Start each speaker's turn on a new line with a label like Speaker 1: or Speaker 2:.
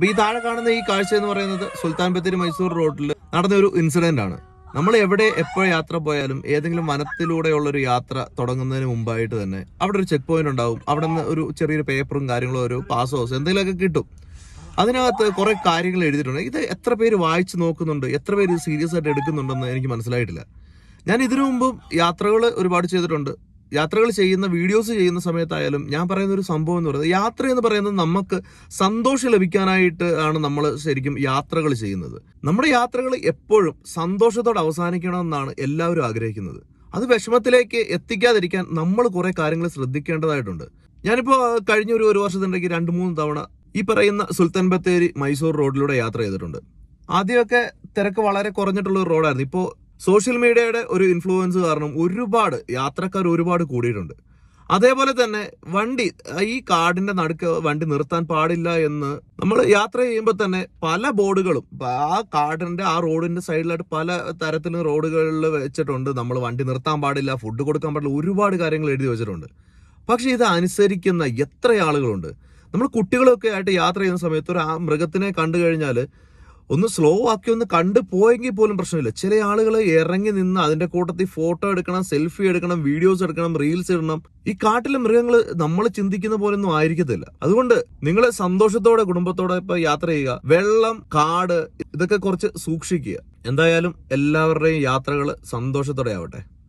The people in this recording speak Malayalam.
Speaker 1: അപ്പൊ ഈ താഴെ കാണുന്ന ഈ കാഴ്ച എന്ന് പറയുന്നത് സുൽത്താൻ ബത്തേരി മൈസൂർ റോഡിൽ നടന്ന ഒരു ഇൻസിഡന്റ് ആണ്. നമ്മൾ എവിടെ എപ്പോൾ യാത്ര പോയാലും ഏതെങ്കിലും വനത്തിലൂടെയുള്ള ഒരു യാത്ര തുടങ്ങുന്നതിന് മുമ്പായിട്ട് തന്നെ അവിടെ ഒരു ചെക്ക് പോയിന്റ് ഉണ്ടാവും. അവിടെ നിന്ന് ഒരു ചെറിയൊരു പേപ്പറും കാര്യങ്ങളും ഒരു പാസ് ഹൗസ് എന്തെങ്കിലുമൊക്കെ കിട്ടും. അതിനകത്ത് കുറെ കാര്യങ്ങൾ എഴുതിയിട്ടുണ്ട്. ഇത് എത്ര പേര് വായിച്ചു നോക്കുന്നുണ്ട്? എത്ര പേര് സീരിയസ് ആയിട്ട് എടുക്കുന്നുണ്ടെന്ന് എനിക്ക് മനസ്സിലായിട്ടില്ല. ഞാൻ ഇതിനു മുമ്പും യാത്രകൾ ഒരുപാട് ചെയ്തിട്ടുണ്ട്. യാത്രകൾ ചെയ്യുന്ന വീഡിയോസ് ചെയ്യുന്ന സമയത്തായാലും ഞാൻ പറയുന്ന ഒരു സംഭവം എന്ന് പറയുന്നത് യാത്ര എന്ന് പറയുന്നത് നമുക്ക് സന്തോഷം ലഭിക്കാനായിട്ട് ആണ് നമ്മൾ ശരിക്കും യാത്രകൾ ചെയ്യുന്നത്. നമ്മുടെ യാത്രകൾ എപ്പോഴും സന്തോഷത്തോടെ അവസാനിക്കണമെന്നാണ് എല്ലാവരും ആഗ്രഹിക്കുന്നത്. അത് വിഷമത്തിലേക്ക് എത്തിക്കാതിരിക്കാൻ നമ്മൾ കുറെ കാര്യങ്ങൾ ശ്രദ്ധിക്കേണ്ടതായിട്ടുണ്ട്. ഞാനിപ്പോൾ കഴിഞ്ഞ ഒരു ഒരു വർഷത്തിനിടയ്ക്ക് രണ്ട് മൂന്ന് തവണ ഈ പറയുന്ന സുൽത്താൻ ബത്തേരി മൈസൂർ റോഡിലൂടെ യാത്ര ചെയ്തിട്ടുണ്ട്. ആദ്യമൊക്കെ തിരക്ക് വളരെ കുറഞ്ഞിട്ടുള്ള ഒരു റോഡായിരുന്നു. ഇപ്പോൾ സോഷ്യൽ മീഡിയയുടെ ഒരു ഇൻഫ്ലുവൻസ് കാരണം ഒരുപാട് യാത്രക്കാർ ഒരുപാട് കൂടിയിട്ടുണ്ട്. അതേപോലെ തന്നെ വണ്ടി ഈ കാടിന്റെ നടുക്ക് വണ്ടി നിർത്താൻ പാടില്ല എന്ന് നമ്മൾ യാത്ര ചെയ്യുമ്പോൾ തന്നെ പല ബോർഡുകളും ആ കാടിന്റെ ആ റോഡിന്റെ സൈഡിലായിട്ട് പല തരത്തിലും റോഡുകളിൽ വെച്ചിട്ടുണ്ട്. നമ്മൾ വണ്ടി നിർത്താൻ പാടില്ല ഫുഡ് കൊടുക്കാൻ പാടില്ല ഒരുപാട് കാര്യങ്ങൾ എഴുതി വെച്ചിട്ടുണ്ട്. പക്ഷെ ഇത് അനുസരിക്കുന്ന എത്ര ആളുകളുണ്ട്? നമ്മൾ കുട്ടികളൊക്കെ ആയിട്ട് യാത്ര ചെയ്യുന്ന സമയത്ത് ഒരു ആ മൃഗത്തിനെ കണ്ടു കഴിഞ്ഞാൽ ഒന്ന് സ്ലോ ആക്കി ഒന്ന് കണ്ടു പോയെങ്കിൽ പോലും പ്രശ്നമില്ല. ചില ആളുകൾ ഇറങ്ങി നിന്ന് അതിന്റെ കൂട്ടത്തിൽ ഫോട്ടോ എടുക്കണം സെൽഫി എടുക്കണം വീഡിയോസ് എടുക്കണം റീൽസ് ഇടണം. ഈ കാട്ടിലെ മൃഗങ്ങൾ നമ്മൾ ചിന്തിക്കുന്ന പോലൊന്നും ആയിരിക്കത്തില്ല. അതുകൊണ്ട് നിങ്ങൾ സന്തോഷത്തോടെ കുടുംബത്തോടെ ഇപ്പൊ യാത്ര ചെയ്യുക. വെള്ളം കാട് ഇതൊക്കെ കുറച്ച് സൂക്ഷിക്കുക. എന്തായാലും എല്ലാവരുടെയും യാത്രകൾ സന്തോഷത്തോടെ ആവട്ടെ.